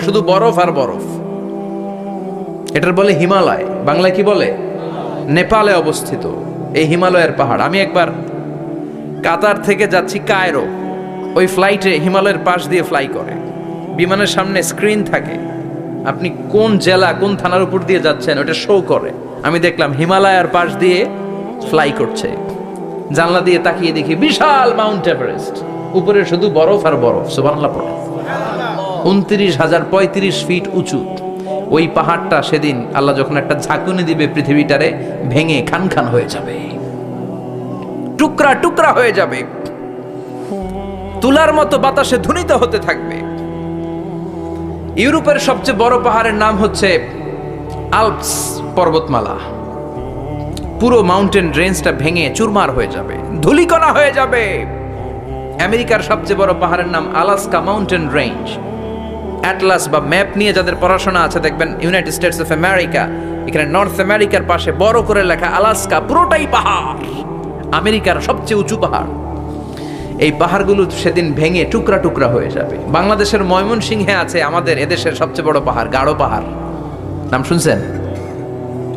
শুধু বরফ আর বরফ। এটার বলে হিমালয়। বাংলায় কি বলে? নেপালে অবস্থিত। এই হিমালয়ের পাহাড়। আমি একবার কাতার থেকে যাচ্ছি কায়রো। ওই ফ্লাইটে হিমালয়ের পাশ দিয়ে ফ্লাই করে। বিমানের সামনে স্ক্রিন থাকে। আপনি কোন জেলা, কোন থানার উপর দিয়ে যাচ্ছেন, ওটা শো করে। আমি দেখলাম হিমালয়ের পাশ দিয়ে ফ্লাই করছে। জানলা দিয়ে তাকিয়ে দেখি বিশাল মাউন্ট এভারেস্ট। উপরে শুধু বরফ আর বরফ। সুবাংলা পড়ে। উনত্রিশ হাজার পঁয়ত্রিশ ফিট উঁচু। ওই পাহাড়টা সেদিন আল্লাহ যখন একটা ঝাঁকুনি দিবে পৃথিবীটারে, ভেঙে খান খান হয়ে যাবে। টুকরা টুকরা হয়ে যাবে। তুলার মতো বাতাসে ধ্বনিত হতে থাকবে। ইউরোপের সবচেয়ে বড় পাহাড়ের নাম হচ্ছে আলপস পর্বতমালা। পুরো মাউন্টেন রেঞ্জটা ভেঙে চুরমার হয়ে যাবে, ধুলিকণা হয়ে যাবে। আমেরিকার সবচেয়ে বড় পাহাড়ের নাম আলাস্কা মাউন্টেন রেঞ্জ। অ্যাটলাস বা ম্যাপ নিয়ে যাদের পড়াশোনা আছে, দেখবেন ইউনাইটেড স্টেটস অফ আমেরিকা এখানে নর্থ আমেরিকার পাশে বড় করে লেখা আলাস্কা পুরোটাই পাহাড়। আমেরিকার সবচেয়ে উঁচু পাহাড়। এই পাহাড়গুলো সেদিন ভেঙে টুকরা টুকরা হয়ে যাবে। বাংলাদেশের ময়মনসিংহে আছে আমাদের এদেশের সবচেয়ে বড় পাহাড়, গাঢ় পাহাড়। নাম শুনছেন?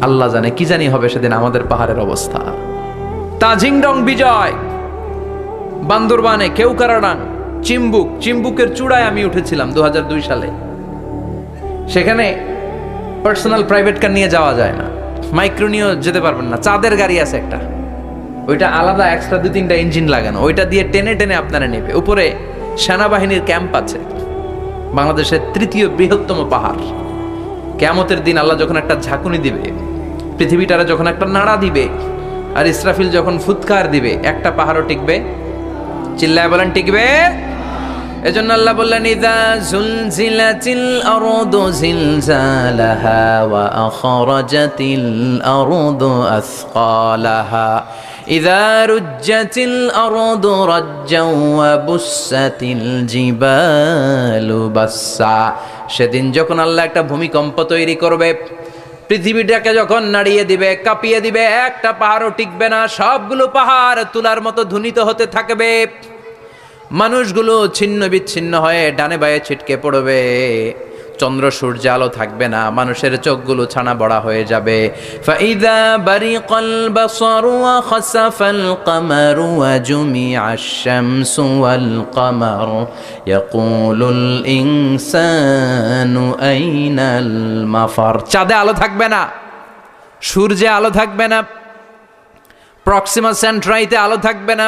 আল্লাহ জানে কি জানি হবে সেদিন আমাদের পাহাড়ের অবস্থা। তাজিংডং বিজয়। বান্দরবানে কেউকারাডাং চিম্বুক, চিম্বুকের চূড়ায় আমি উঠেছিলাম দু হাজার দুই সালে। সেখানে পার্সোনাল প্রাইভেট কার নিয়ে যাওয়া যায় না। মাইক্রো নিয়েও যেতে পারবেন না। চাঁদের গাড়ি আছে একটা। ওইটা আলাদা এক্সট্রা দু তিনটা ইঞ্জিন লাগানো। ওইটা দিয়ে টেনে টেনে আপনারা নেবে। উপরে সেনাবাহিনীর ক্যাম্প আছে। বাংলাদেশের তৃতীয় বৃহত্তম পাহাড়। কেয়ামতের দিন আল্লাহ যখন একটা ঝাঁকুনি দিবে, পৃথিবীটারে যখন একটা নাড়া দিবে, আর ইসরাফিল যখন ফুৎকার দিবে, একটা পাহাড়ও টিকবে, চিল্লায় বলেন টিকবে। এজন্য আল্লাহ বললেন, ইদা জুলজিলাতিল আরদু জিলজালাহা ওয়া আখরাজাতিল আরদু আসকালাহা। ইদা রুজ্জাতিল আরদু রাজ্জাও ওয়া বুসাতিল জিবালু বাসসা। সেদিন যখন আল্লাহ একটা ভূমিকম্প তৈরি করবে, পৃথিবীটাকে যখন নাড়িয়ে দিবে, কাঁপিয়ে দিবে, একটা পাহাড়ও টিকবে না, সবগুলো পাহাড় তুলার মতো ধুনিত হতে থাকবে। মানুষগুলো ছিন্ন বিচ্ছিন্ন হয়ে ডানে বায়ে ছিটকে পড়বে। চন্দ্র সূর্য আলো থাকবে না, মানুষের চোখগুলো ছানা বড়া হয়ে যাবে। বারিকাল মাফার। চাঁদে আলো থাকবে না, সূর্যে আলো থাকবে না, প্রক্সিমা সেন্ট্রাইতে আলো থাকবে না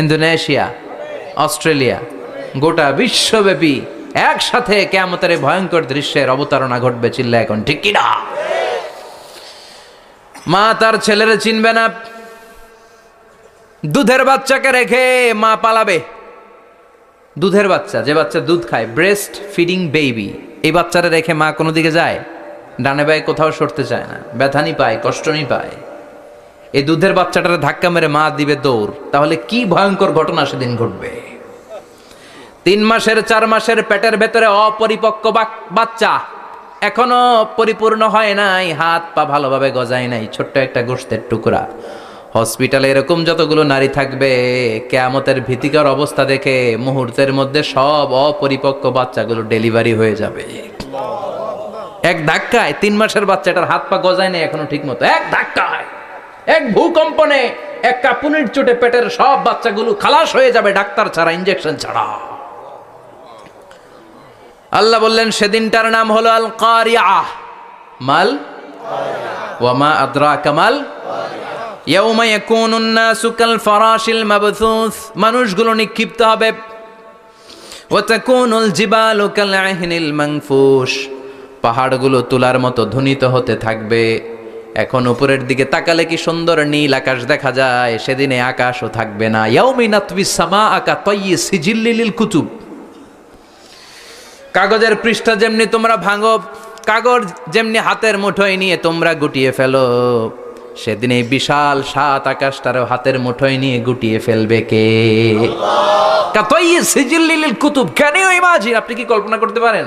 ইন্দোনেশিয়া, অস্ট্রেলিয়া, গোটা বিশ্বব্যাপী একসাথে কেমতের ভয়ঙ্কর দৃশ্যের অবতারণা ঘটবে চিল্লা এখন, ঠিক কিনা মা তার ছেলেরে চিনবে না, দুধের বাচ্চাকে রেখে মা পালাবে। দুধের বাচ্চা, যে বাচ্চা দুধ খায় ব্রেস্ট ফিডিং বেবি এই বাচ্চারা রেখে মা কোনো দিকে যায়? ডানে বায়ে কোথাও সরতে চায় না ব্যথানি পায় কষ্টনি পায় এই দুধের বাচ্চাটার ধাক্কা মেরে মা দিবে দৌড়। তাহলে কি ভয়ঙ্কর ঘটনা সেদিন ঘটবে? তিন মাসের, চার মাসের পেটের ভেতরে অপরিপক্ক বাচ্চা এখনও পরিপূর্ণ হয় নাই, হাত পা ভালোভাবে গজায় নাই, ছোট্ট একটা গোষ্ঠের টুকরা। হসপিটালে এরকম যতগুলো নারী থাকবে, কেয়ামতের ভীতিকর অবস্থা দেখে মুহূর্তের মধ্যে সব অপরিপক্ক বাচ্চাগুলো ডেলিভারি হয়ে যাবে। এক ধাক্কায় তিন মাসের বাচ্চাটার হাত পা গজায় নাই এখনও ঠিক মতো এক ধাক্কায়! এক ভূকম্পনে এক কাপুনির চোটে পেটের সব বাচ্চাগুলো খালাস হয়ে যাবে ডাক্তার ছাড়া ইঞ্জেকশন ছাড়া। আল্লাহ বললেন, সেদিনটার নাম হলো আল কারিয়া মাল ওয়ামা আদ্রা কামাল ইয়াউমা ইয়াকুনুন নাসু কাল ফারাশিল মাবথুস মানুষগুলো নিক্ষিপ্ত হবে। ওয়া তাকুনুল জিবালু কাল আহিনিল মানফুশ পাহাড়গুলো তুলার মতো ধ্বনিত হতে থাকবে। এখন উপরের দিকে তাকালে কি সুন্দর নীল আকাশ দেখা যায়? সেদিনে আকাশও থাকবে না। সামা আকা সিজিল্লিল কুতুব। কাগজের পৃষ্ঠা যেমনি তোমরা ভাঙো কাগজ যেমনি হাতের মুঠোয় নিয়ে তোমরা গুটিয়ে ফেলো সেদিন এই বিশাল সাত আকাশটারও হাতের মুঠোয় নিয়ে গুটিয়ে ফেলবে কে? কাতই সিজিল্লিল কুতুব। ক্যান ইউ ইমাজিন আপনি কি কল্পনা করতে পারেন?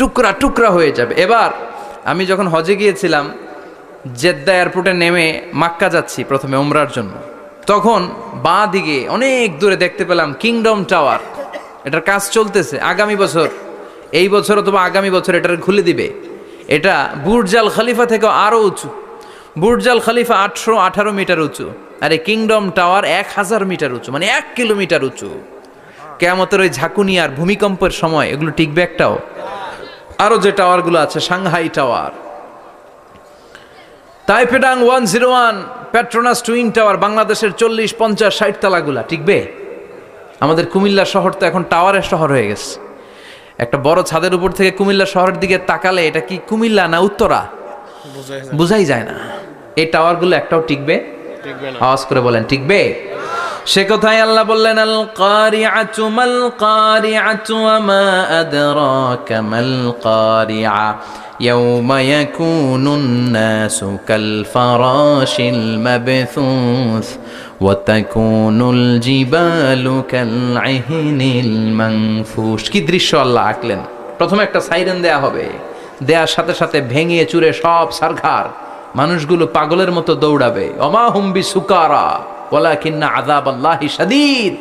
টুকরা টুকরা হয়ে যাবে। এবার আমি যখন হজে গিয়েছিলাম জেদ্দা এয়ারপোর্টে নেমে মাক্কা যাচ্ছি প্রথমে ওমরার জন্য। তখন বাঁ দিকে অনেক দূরে দেখতে পেলাম কিংডম টাওয়ার এটার কাজ চলতেছে। আগামী বছর, এই বছর অথবা আগামী বছর এটার খুলে দিবে। এটা বুর্জাল খলিফা থেকে আরও উঁচু। বুর্জাল খলিফা আটশো আঠারো মিটার উঁচু। আর এই কিংডম টাওয়ার এক হাজার মিটার উঁচু মানে এক কিলোমিটার উঁচু। কেমতের ওই ঝাঁকুনি আর ভূমিকম্পের সময় এগুলো টিকবে একটাও। আরও যে টাওয়ারগুলো আছে Shanghai tower. তাইপেডাং one zero one Petronas twin tower বাংলাদেশের চল্লিশ পঞ্চাশ ষাট তালাগুলা টিকবে? আমাদের কুমিল্লা শহর তো এখন টাওয়ারের শহর হয়ে গেছে। একটা বড় ছাদের উপর থেকে কুমিল্লা শহরের দিকে তাকালে এটা কি কুমিল্লা না উত্তরা? বুঝাই যায় না। এই টাওয়ারগুলো একটাও টিকবে? আওয়াজ করে বলেন টিকবে? সে কথাই আল্লাহ বললেন আল কারিআতু মাল কারিআতু ওয়া মা আদরাকা মাল কারিআ يوم يكون الناس كالفراش المبثوث وتكون الجبال كالعهن المنفوش কি দৃশ্য আল্লাহ আঁকলেন প্রথমে একটা সাইরেন দেয়া হবে দেয়ার সাথে সাথে ভেঙে চুরে সব সারখার মানুষগুলো পাগলের মতো দৌড়াবে অমা হুম্বি সুকারা বলা কিন্না আদাব আল্লাহি সাদিদ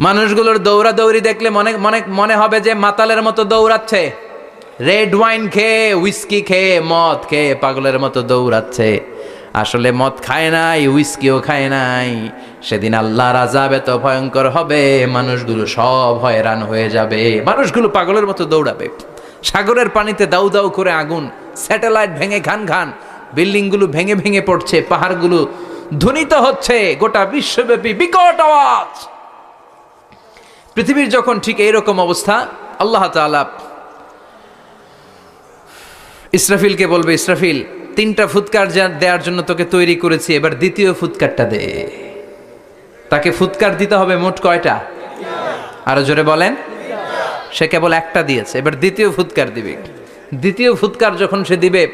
মানুষগুলোর দৌড়াদৌড়ি দেখলে মনে মনে মনে হবে যে মাতালের মতো দৌড়াচ্ছে। রেড ওয়াইন খেয়ে উইস্কি খেয়ে, মদ খেয়ে পাগলের মতো দৌড়াচ্ছে। আসলে মদ খায় নাই উইস্কিও খায় নাই। সেদিন আল্লাহর আজাব এত ভয়ঙ্কর হবে, মানুষগুলো সব হয়রান হয়ে যাবে। মানুষগুলো পাগলের মতো দৌড়াবে। সাগরের পানিতে দাউ দাউ করে আগুন, স্যাটেলাইট ভেঙে খান খান বিল্ডিংগুলো ভেঙে ভেঙে পড়ছে, পাহাড়গুলো ধ্বনিত হচ্ছে গোটা বিশ্বব্যাপী বিকট আওয়াজ। পৃথিবীর যখন ঠিক এইরকম অবস্থা, আল্লাহ তাআলা ইসরাফিলকে বলবে, ইসরাফিল, তিনটা ফুৎকার দেওয়ার জন্য তোকে তৈরি করেছি, এবার দ্বিতীয় ফুৎকারটা দে। তাকে ফুৎকার দিতে হবে মোট কয়টা? আরও জোরে বলেন। সে কেবল একটা দিয়েছে, এবার দ্বিতীয় ফুৎকার দিবে। দ্বিতীয় ফুৎকার যখন সে দিবে,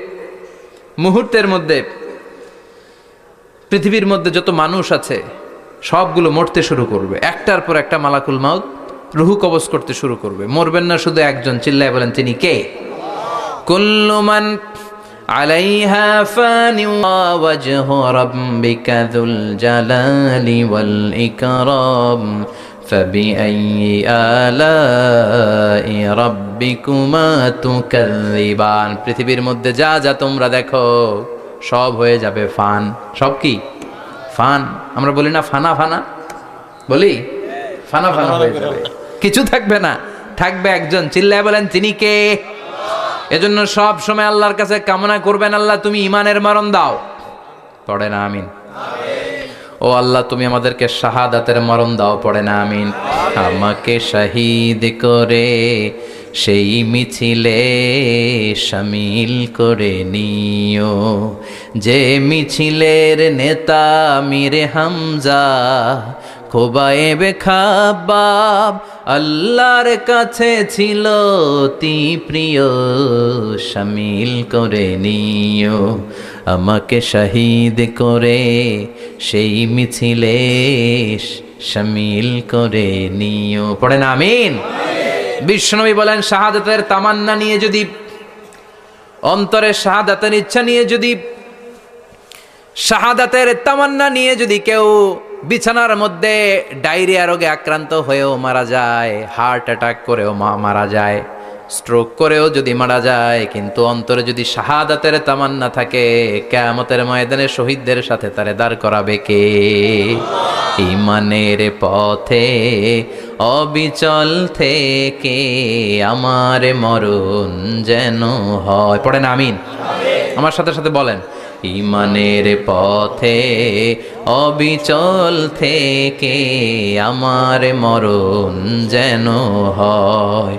মুহূর্তের মধ্যে পৃথিবীর মধ্যে যত মানুষ আছে সবগুলো মরতে শুরু করবে একটার পর একটা মালাকুল মাউত রুহু কবজ করতে শুরু করবে মরবেন না শুধু একজন চিল্লায় বলেন তিনি কে كل من عليها فان وجه ربك ذو الجلال والإكرام فبأي آلاء ربكما تكذبان পৃথিবীর মধ্যে যা যা তোমরা দেখো সব হয়ে যাবে, ফান। সব কি? ফান। আমরা বলি না ফানা ফানা? বলি? ফানা ফানা হয়ে যাবে। কিছু থাকবে না। থাকবে একজন। চিল্লায় বলেন, তিনি কে? এজন্য সব সময় আল্লাহর কাছে কামনা করবেন, আল্লাহ, তুমি ইমানের মরণ দাও। পড়ে না, আমিন। ও আল্লাহ, তুমি আমাদেরকে শাহাদাতের মরণ দাও, পড়ে না, আমিন। আমাকে শহীদ করে সেই মিছিলে সামিল করে নিও। যে মিছিলের নেতা মিরে হামজা, খোবায়েবে খাবাব, আল্লাহর কাছে ছিল অতি প্রিয়, সামিল করে নিও। আমাকে শহীদ করে সেই মিছিলে সামিল করে নিও। পড়ে না আমিন। বিশ্বনবী বলেন, শাহাদাতের তামান্না নিয়ে যদি, অন্তরে শাহাদাতের ইচ্ছা নিয়ে যদি, শাহাদাতের তামান্না নিয়ে যদি কেউ বিছানার মধ্যে ডায়রিয়া রোগে আক্রান্ত হয়েও মারা যায়, হার্ট অ্যাটাক করেও মা- মারা যায় স্ট্রোক করেও যদি মারা যায় কিন্তু অন্তরে যদি শাহাদাতের তামান্না থাকে কেয়ামতের ময়দানে শহীদদের সাথে তারে দাঁড় করাবে কে? ইমানের পথে অবিচল থেকে আমার মরণ যেন হয়। পড়েন আমিন। আমার সাথে সাথে বলেন ইমানের পথে অবিচল থেকে আমার মরণ যেন হয়।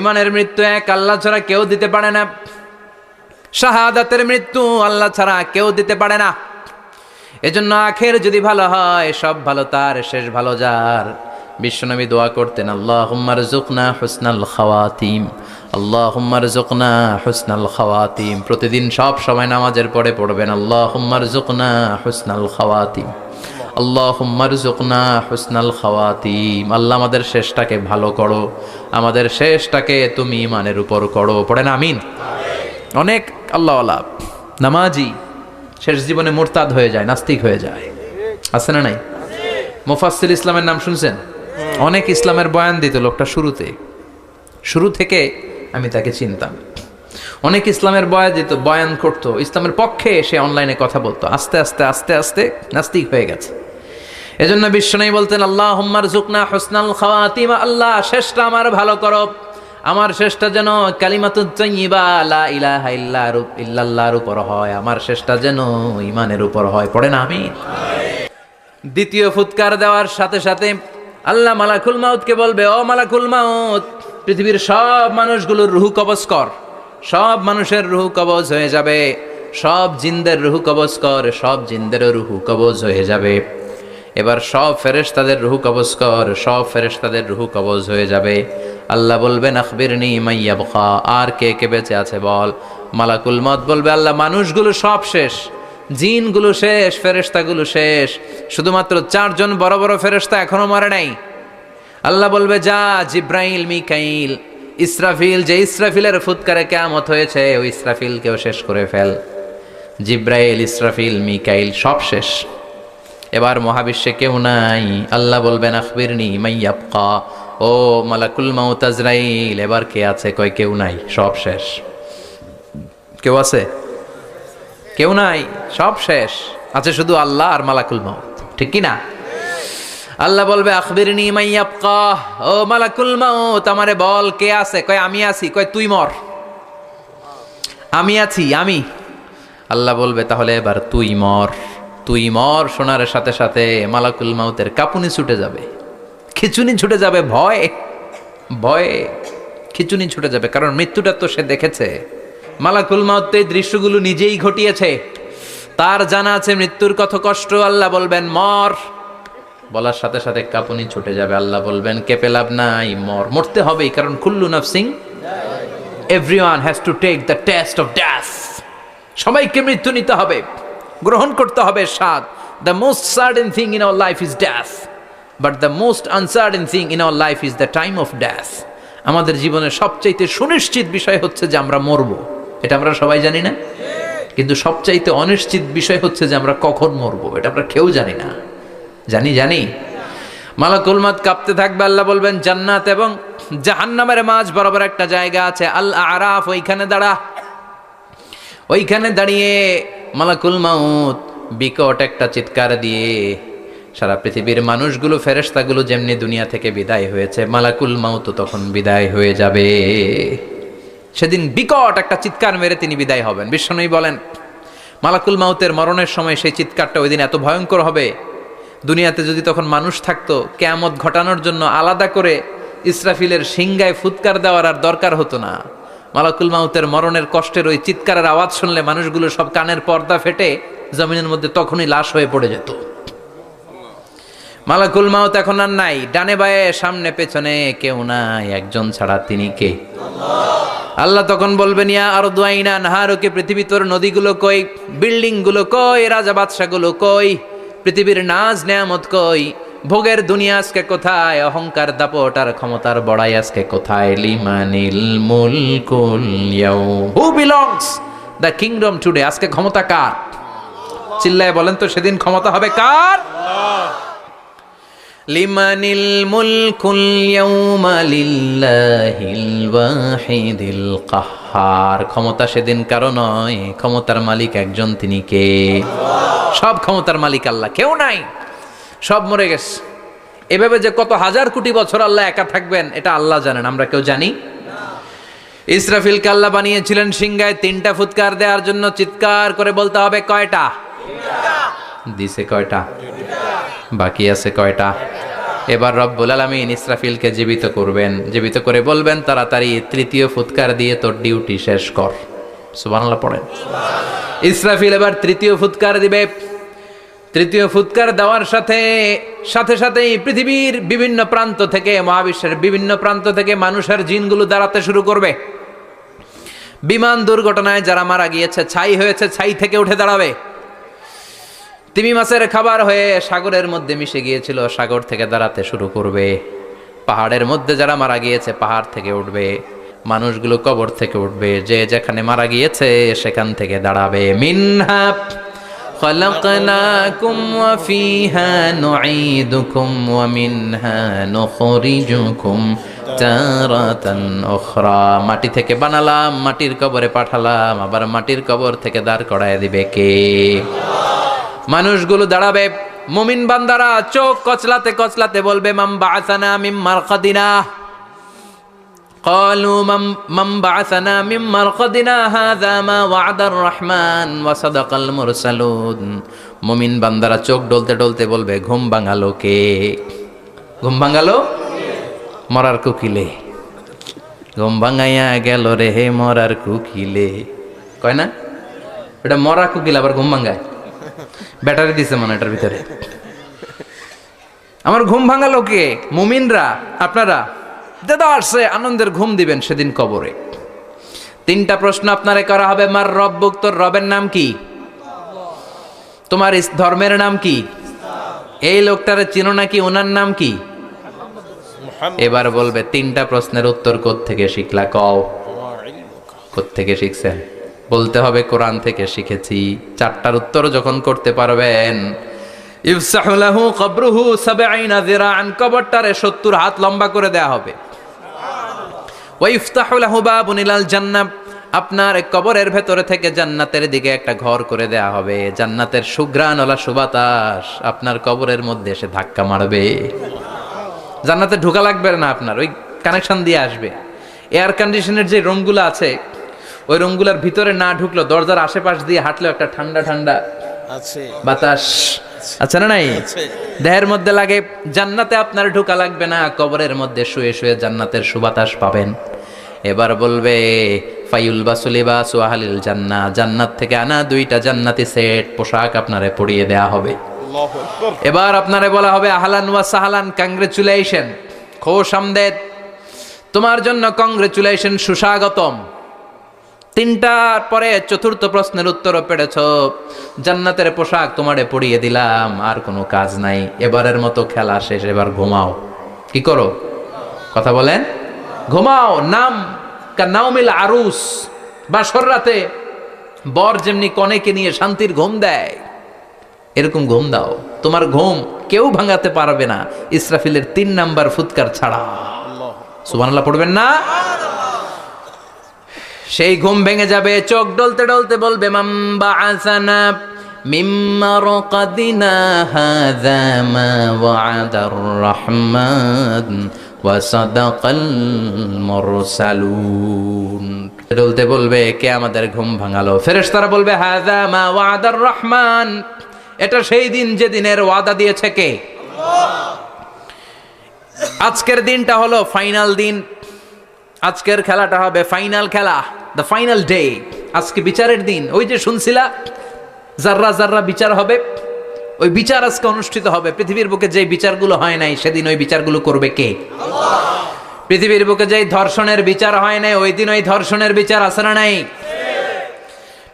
ইমানের মৃত্যু এক, আল্লাহ ছাড়া কেউ দিতে পারে না। শাহাদাতের মৃত্যু আল্লাহ ছাড়া কেউ দিতে পারে না। এজন্য আখের যদি ভালো হয়, সব ভালো তার, শেষ ভালো যার। বিশ্বনবী দোয়া করতেন আল্লাহ হুম্মার জুকনা হুসনাল খাওয়াতিম আল্লাহ হুম্মার জুকনা হুসনাল খাওয়াতিম। প্রতিদিন সব সময় নামাজের পরে পড়বেন আল্লাহ হুম্মার জুকনা হুসনাল খাওয়াতিম। আল্লাহ হুম্মার জুকনা হুসনাল খাওয়াতিম। আল্লাহ আমাদের শেষটাকে ভালো করো। আমাদের শেষটাকে তুমি ইমানের উপর করো। পড়েন আমিন। অনেক আল্লাহ নামাজি শেষ জীবনে মোরতাদ হয়ে যায় নাস্তিক হয়ে যায়। আছে না নাই? মুফাসসির ইসলামের নাম শুনছেন? অনেক ইসলামের বয়ান দিত লোকটা শুরুতে। শুরু থেকে আমি তাকে চিনতাম। অনেক ইসলামের বয়ান যেত, বয়ান করতো। ইসলামের পক্ষে সে অনলাইনে কথা বলতো। আস্তে আস্তে আস্তে আস্তে নাস্তিক হয়ে গেছে। এজন্য বিশ্বনবী বলতেন আল্লাহ হুম্মার জুকনা হুসনাল খাওয়াতিম, আল্লাহ, শেষটা আমার ভালো করো। আমার শেষটা যেন রূপ- উপর হয়। আমার শেষটা যেন ইমানের উপর হয়। পড়ে না আমি দ্বিতীয় ফুৎকার দেওয়ার সাথে সাথে আল্লাহ মালাকুল মাউতকে বলবে, ও মালাকুল মাউত, পৃথিবীর সব মানুষগুলোর রুহু কবজ কর। সব মানুষের রুহু কবজ হয়ে যাবে। সব জিন্দের রুহু কবজ কর, সব জিন্দেরও রুহু কবজ হয়ে যাবে। এবার সব ফেরেশতাদের রুহু কবজ কর, সব ফেরেশতাদের রুহু কবজ হয়ে যাবে। আল্লাহ বলবেন, আখবিরনি মাইয়া আর কে কে বেঁচে আছে বল? মালাকুল মত বলবে, আল্লাহ, মানুষগুলো সব শেষ। জিনগুলো শেষ, ফেরেশতাগুলো শেষ। শুধুমাত্র চারজন বড় বড় ফেরেশতা এখনও মরে নাই। আল্লাহ বলবে, যা জিব্রাইল, মিকাইল ইসরাফিল, যে ইসরাফিলের ফুৎকারে কেমত হয়েছে, ওই ইসরাফিলকেও শেষ করে ফেল। জিব্রাইল, ইসরাফিল, মিকাইল সব শেষ। এবার মহাবিশ্বে কেউ নাই। আল্লাহ বলবেন, আখবিরনি মাইয়াবকা ও মালাকুল মাউত আজরাইল, এবার কে আছে? কয়, কেউ নাই, সব শেষ। কেউ আছে? কেউ নাই, সব শেষ। আছে শুধু আল্লাহ আর মালাকুল মাউত। ঠিক কি না? আল্লাহ বলবে, আখবিরনি মাইয়াবকা ও মালাকুল মাউত, আমারে বল, কে আছে? কয়, আমি আছি। কয়, তুই মর। আমি আছি, আমি। আল্লাহ বলবে, তাহলে এবার তুই মর। তুই মর, শোনার সাথে সাথে মালাকুল মাউতের কাপুনি ছুটে যাবে। খিচুনি ছুটে যাবে ভয়, ভয়ে খিচুনি ছুটে যাবে, কারণ মৃত্যুটা তো সে দেখেছে। মালাকুল মাউত এই দৃশ্যগুলো নিজেই ঘটিয়েছে। তার জানা আছে মৃত্যুর কত কষ্ট, আল্লাহ বলবেন, মর। বলার সাথে সাথে কাপুনি ছুটে যাবে। আল্লাহ বলবেন, কেঁপে লাভ নাই, মর। মরতে হবেই, কারণ কুল্লু নাফসিং everyone has to take the test of death সবাইকে মৃত্যু নিতে হবে, গ্রহণ করতে হবে স্বাদ। The most certain thing in our life is death but the most uncertain thing in our life is the time of death আমাদের জীবনের সবচাইতে সুনিশ্চিত বিষয় হচ্ছে যে আমরা মরব। এটা আমরা সবাই জানি না? কিন্তু সবচাইতে অনিশ্চিত বিষয় হচ্ছে যে আমরা কখন মরবো, এটা আমরা কেউ জানি না। জানি জানি। মালাকুল মাত কাঁপতে থাকবে, আল্লাহ বলবেন, জান্নাত এবং জাহান্নামের মাঝ বরাবর একটা জায়গা আছে আল আরাফ ওইখানে দাঁড়া। ওইখানে দাঁড়িয়ে মালাকুল মাউত বিকট একটা চিৎকার দিয়ে সারা পৃথিবীর মানুষগুলো, ফেরেশতাগুলো যেমনি দুনিয়া থেকে বিদায় হয়েছে, মালাকুল মাউত তখন বিদায় হয়ে যাবে। সেদিন বিকট একটা চিৎকার মেরে তিনি বিদায় হবেন। বিশ্বনবী বলেন, মালাকুল মাউতের মরণের সময় সেই চিৎকারটা ওই দিন এত ভয়ঙ্কর হবে। দুনিয়াতে যদি তখন মানুষ থাকতো, কেয়ামত ঘটানোর জন্য আলাদা করে ইসরাফিলের সিংগায় ফুৎকার দেওয়ার আর দরকার হতো না। মালাকুল মাউতের মরণের কষ্টের ওই চিৎকারের আওয়াজ শুনলে মানুষগুলো সব কানের পর্দা ফেটে জমিনের মধ্যে তখনই লাশ হয়ে পড়ে যেত। মালাকুল মাউত এখন আর নাই, ডানে বায়ে, সামনে পেছনে কেউ নাই, একজন ছাড়া তিনি কে? আল্লাহ তখন বলবেন, ইয়া আর দুয়াইনা নাহারকে পৃথিবী তোর নদীগুলো কই বিল্ডিংগুলো কই, রাজা বাদশা গুলো কই? পৃথিবীর নাজ নেয়ামত কই? ভোগের দুনিয়া আজকে কোথায়? অহংকার দাপট আর ক্ষমতার বড়াই আজকে কোথায়? লিমানিল মুলকুল who belongs the kingdom today আজকে ক্ষমতা কার? চিল্লায় বলেন তো, সেদিন ক্ষমতা হবে কার? লিমানিল মুলকুল ইয়াউমা লিল্লাহিল ওয়াহিদিল কাহ্হার ক্ষমতা সেদিন কারও নয়, ক্ষমতার মালিক একজন তিনি কে? সব ক্ষমতার মালিক আল্লাহ, কেউ নাই, সব মরে গেছে। এভাবে যে কত হাজার কোটি বছর আল্লাহ একা থাকবেন, এটা আল্লাহ জানেন, আমরা কেউ জানি। ইসরাফিল কাল্লা বানিয়েছিলেন সিংগায় তিনটা ফুৎকার দেওয়ার জন্য চিৎকার করে বলতে হবে, কয়টা? দিছে কয়টা? বাকি আছে কয়টা? এবার রব্বুল আলমিন ইসরাফিলকে জীবিত করবেন। জীবিত করে বলবেন, তাড়াতাড়ি তৃতীয় ফুৎকার দিয়ে তোর ডিউটি শেষ কর। সুবহানাল্লাহ পড়েন। ইসরাফিল এবার তৃতীয় ফুৎকার দিবে। তৃতীয় ফুৎকার দেওয়ার সাথে সাথে সাথেই পৃথিবীর বিভিন্ন প্রান্ত থেকে, মহাবিশ্বের বিভিন্ন প্রান্ত থেকে মানুষের জিনগুলো দাঁড়াতে শুরু করবে। বিমান দুর্ঘটনায় যারা মারা গিয়েছে, ছাই হয়েছে, ছাই থেকে উঠে দাঁড়াবে। তিমি মাছের খাবার হয়ে সাগরের মধ্যে মিশে গিয়েছিল, সাগর থেকে দাঁড়াতে শুরু করবে। পাহাড়ের মধ্যে যারা মারা গিয়েছে, পাহাড় থেকে উঠবে। মানুষগুলো কবর থেকে উঠবে যে যেখানে মারা গিয়েছে সেখান থেকে দাঁড়াবে মিনহা خلقناكم وفيها نعيدكم ومنها نخرجكم تارة أخرى মাটি থেকে বানালাম মাটির কবরে পাঠালাম আবার মাটির কবর থেকে দাঁড় করায় দিবে কে মানুষগুলো দাঁড়াবে মুমিন বান্দারা চোখ কচলাতে কচলাতে বলবে মাম বাসানা মিম মারকাদিনা قالوا من من بعثنا من مرقدنا هذا ما وعد الرحمن وصدق المرسلون মুমিন বান্দারা চোখ ডলতে ডলতে বলবে ঘুম ভাঙালো কে ঘুম ভাঙালো মরার কুকিলে ঘুম ভাঙাইয়া গেল রে হে মরার কুকিলে কয় না এটা মরা কুকিল আবার ঘুম ভাঙায় ব্যাটারি দিছে মনে হয় এটার ভিতরে আমার ঘুম ভাঙালো কে মুমিনরা আপনারা দাদা আসছে আনন্দের ঘুম দিবেন সেদিন কবরে। তিনটা প্রশ্ন আপনারে করা হবে, মার রব্বুক তোর রবের নাম কি? তোমার ধর্মের নাম কি? এই লোকটারে চিনো নাকি ওনার নাম কি? এবার বলবে, তিনটা প্রশ্নের উত্তর থেকে শিখলা? কও। থেকে শিখছেন? বলতে হবে, কোরআন থেকে শিখেছি। চারটার উত্তর যখন করতে পারবেন ইফসাহুলাহু কবরুহু সাবঈনা যিরাআন, কবরটারে 70 হাত লম্বা করে দেয়া হবে। আপনার কবরের ভেতরে থেকে জান্নাতের দিকে একটা ঘর করে দেয়া হবে। জান্নাতের সুঘ্রাণওয়ালা সুবাতাস আপনার কবরের মধ্যে এসে ধাক্কা মারবে। জান্নাতে ঢোকা লাগবে না আপনার ওই কানেকশন দিয়ে আসবে। এয়ার কন্ডিশনের যে রুমগুলো আছে ওই রুমগুলোর ভিতরে না ঢুকলো দরজার আশেপাশ দিয়ে হাঁটলেও একটা ঠান্ডা ঠান্ডা আছে। বাতাস। আচ্ছা না নাই? দেহের মধ্যে লাগে জান্নাতে আপনার ঢোকা লাগবে না কবরের মধ্যে শুয়ে শুয়ে জান্নাতের সুবাতাস পাবেন। এবার বলবে ফাইউল বাসুলি বা সুহালিল জান্না জান্নাত থেকে আনা দুইটা জান্নাতি সেট পোশাক আপনারে পরিয়ে দেয়া হবে। এবার আপনারে বলা হবে আহলান ওয়া সাহালান কংগ্রেচুলেশন খোশ আমদেদ। তোমার জন্য কংগ্রেচুলেশন সুস্বাগতম। তিনটার পরে চতুর্থ প্রশ্নের উত্তরও পেরেছ। জান্নাতের পোশাক তোমারে পরিয়ে দিলাম আর কোনো কাজ নাই। এবারের মতো খেলা শেষ এবার ঘুমাও। কি করো? কথা বলেন। ঘুমাও, নাম নাওমিল আরুস। বাসর রাতে বর যেমনি কনেকে নিয়ে শান্তির ঘুম দেয়, এরকম ঘুম দাও। তোমার ঘুম কেউ ভাঙাতে পারবে না, ইসরাফিলের তিন নাম্বার ফুৎকার ছাড়া। সুবহানাল্লাহ পড়বেন না? সেই ঘুম ভেঙে যাবে, চোখ ডলতে ডলতে বলবে মাম্বা আসানা ওয়া সাদাকাল মুরসালুন ডলতে বলবে, কে আমাদের ঘুম ভাঙালো? ফেরেশতারা বলবে, হাযা মা ওয়াদার রহমান। এটা সেই দিন যে দিনের ওয়াদা দিয়েছে কে? আজকের দিনটা হলো ফাইনাল দিন। আজকের খেলাটা হবে ফাইনাল খেলা দ্য ফাইনাল ডে আজকে বিচারের দিন। ওই যে শুনছিলা জাররা জাররা বিচার হবে ওই বিচার আজকে অনুষ্ঠিত হবে। পৃথিবীর বুকে যে বিচারগুলো হয় নাই, সেদিন ওই বিচারগুলো করবে কে? পৃথিবীর বুকে যে ধর্ষণের বিচার হয় নাই, ওই দিন ওই ধর্ষণের বিচার আছে না নাই?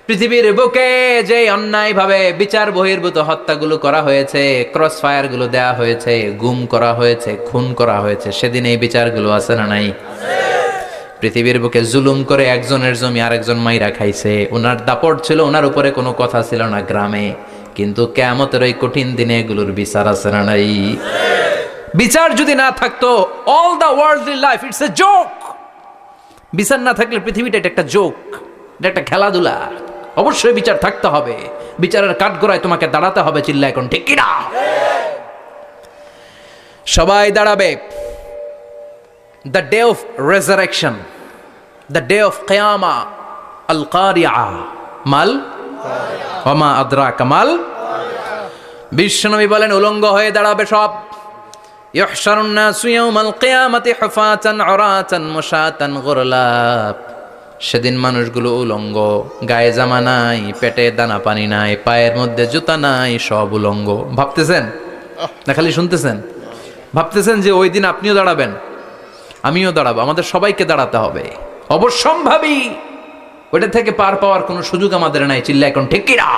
পৃথিবীর বুকে যে অন্যায় ভাবে বিচার বহির্ভূত হত্যাগুলো করা হয়েছে ক্রস ফায়ারগুলো দেওয়া হয়েছে, গুম করা হয়েছে, খুন করা হয়েছে, সেদিন এই বিচারগুলো আছে না নাই? পৃথিবীর বুকে জুলুম করে একজনের জমি আরেকজন মাইরা খাইছে। ওনার দাপট ছিল ওনার উপরে কোনো কথা ছিল না গ্রামে। কিন্তু কেমতের ওই কঠিন দিনে এগুলোর বিচার আছে না নাই? বিচার যদি না থাকতো all the world life it's a joke বিচার না থাকলে পৃথিবীটা এটা একটা জোক এটা একটা খেলাধুলা। অবশ্যই বিচার থাকতে হবে। বিচারের কাঠগোড়ায় তোমাকে দাঁড়াতে হবে চিল্লা এখন, ঠিক কিনা? সবাই দাঁড়াবে। The day of resurrection the day of কেয়ামা আল কারিয়া মাল আদ্রা কামাল। বিশ্বনবী বলেন, উলঙ্গ হয়ে দাঁড়াবে সব। সেদিন মানুষগুলো উলঙ্গ, গায়ে জামা নাই, পেটে দানা পানি নাই, পায়ের মধ্যে জুতা নাই, সব উলঙ্গ। ভাবতেছেন? না, খালি শুনতেছেন? ভাবতেছেন যে ওই দিন আপনিও দাঁড়াবেন? আমিও দাঁড়াবো, আমাদের সবাইকে দাঁড়াতে হবে। অবশ্যম্ভাবী। ওইটা থেকে পার পাওয়ার কোনো সুযোগ আমাদের নাই, চিল্লা, এখন ঠিক কিনা?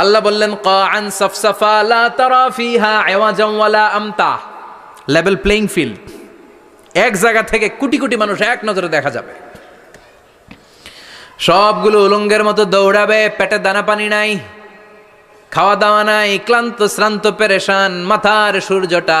আল্লাহ বললেন, কাআন সাফসাফা লা তারা ফিহা আওয়াজাম ওয়ালা আমতা। লেভেল প্লেইং ফিল্ড এক জায়গা থেকে কোটি কোটি মানুষ এক নজরে দেখা যাবে। সবগুলো উলঙ্গের মতো দৌড়াবে, পেটে দানা পানি নাই, খাওয়া দাওয়া নাই, ক্লান্ত শ্রান্ত, পেরেশান, মাথার সূর্যটা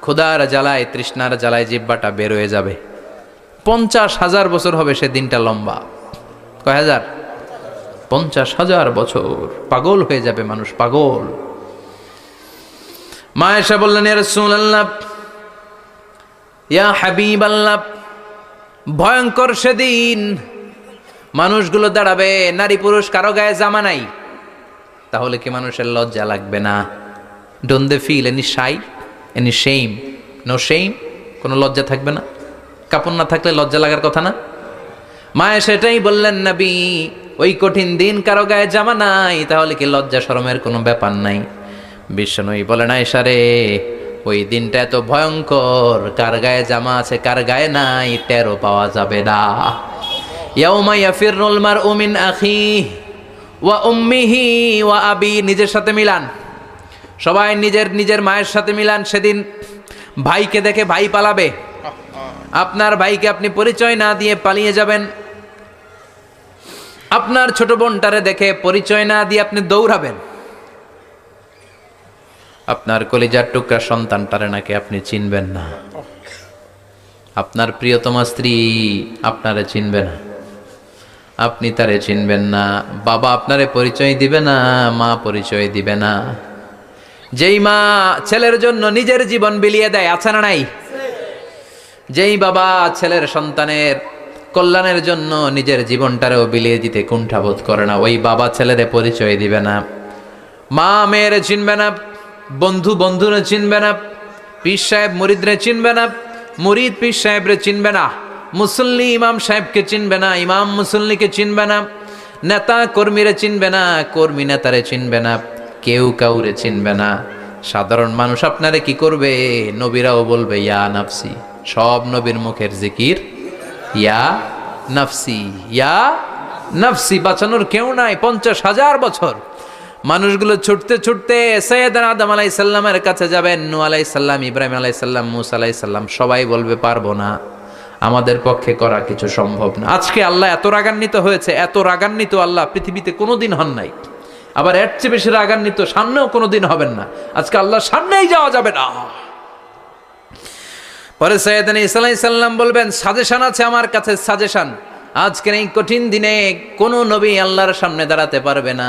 ক্ষুধার জ্বালায়, তৃষ্ণার জ্বালায় জিব্বাটা বের হয়ে যাবে। পঞ্চাশ হাজার বছর হবে সে দিনটা লম্বা। কয় হাজার? পঞ্চাশ হাজার বছর। পাগল হয়ে যাবে মানুষ, পাগল। মা এসে বললেন, ইয়া রাসূলুল্লাহ, ইয়া হাবিব আল্লাহ ভয়ঙ্কর সেদিন মানুষগুলো দাঁড়াবে, নারী পুরুষ কারও গায়ে জামা নাই। তাহলে কি মানুষের লজ্জা লাগবে না? Don't they feel any shy any shame no shame কোনো লজ্জা থাকবে না? কাপড় না থাকলে লজ্জা লাগার কথা না? মায়ে সেটাই বললেন নবী, ওই কঠিন দিন কারও গায়ে জামা নাই, তাহলে কি লজ্জা শরমের কোনো ব্যাপার নাই? বিশ্বনবী বলেন আয়সারে ওই দিনটা এত ভয়ঙ্কর, কার গায়ে জামা আছে, কার গায়ে নাই টেরো পাওয়া যাবে না। ইয়াফিরুল মারউ মিন আখি ওয়া উম্মিহি ওয়া আবি নিজের সাথে মিলান। সবাই নিজের নিজের মায়ের সাথে মিলান সেদিন। ভাইকে দেখে ভাই পালাবে। আপনার ভাইকে আপনি পরিচয় না দিয়ে পালিয়ে যাবেন। আপনার ছোট বোনটারে দেখে পরিচয় না দিয়ে আপনি দৌড়াবেন। আপনার কলিজার টুকরা সন্তানটারে নাকি আপনি চিনবেন না। আপনার প্রিয়তমা স্ত্রী আপনারে চিনবে না। আপনি তারে চিনবেন না। বাবা আপনারে পরিচয় দিবে না, মা পরিচয় দিবে না। যেই মা ছেলের জন্য নিজের জীবন বিলিয়ে দেয়, আছে না নাই? যেই বাবা ছেলের সন্তানের কল্যাণের জন্য নিজের জীবনটারেও বিলিয়ে দিতে কুণ্ঠাবোধ করে না, ওই বাবা ছেলেরে পরিচয় দিবে না। মা মেয়েরে চিনবে না, বন্ধু বন্ধুরে চিনবে না, পীর সাহেব মুরিদরে চিনবে না, মুরিদ পীর সাহেবরে চিনবে না, মুসল্লি ইমাম সাহেবকে চিনবে না, ইমাম মুসল্লিকে চিনবে না, নেতা কর্মীরে চিনবে না, কর্মী নেতারে চিনবে না। কেউ কাউরে চিনবে না। সাধারণ মানুষ আপনারে কি করবে? নবীরাও বলবে, ইয়া নাফসি। সব নবীর মুখের জিকির, ইয়া নাফসি। ইয়া নাফসি। বাঁচানোর কেউ নাই, পঞ্চাশ হাজার বছর। মানুষগুলো ছুটতে ছুটতে সৈয়দ আদম আলাই সাল্লামের কাছে যাবেন নু আলাই সাল্লাম ইব্রাহিম আলাই সাল্লাম মুসা আলাই সাল্লাম সবাই বলবে, পারব না। আমাদের পক্ষে করা কিছু সম্ভব না। আজকে আল্লাহ এত রাগান্বিত হয়েছে, এত রাগান্বিত আল্লাহ পৃথিবীতে কোনোদিন হন নাই। আবার এর চেয়ে বেশি রাগান্বিত সামনেও কোনো দিন হবেন না। আজকে আল্লাহর সামনেই যাওয়া যাবে না। পরে সৈয়দান ইসলাম সাল্লাম বলবেন সাজেশন আছে আমার কাছে সাজেশন আজকের এই কঠিন দিনে কোনো নবী আল্লাহর সামনে দাঁড়াতে পারবে না।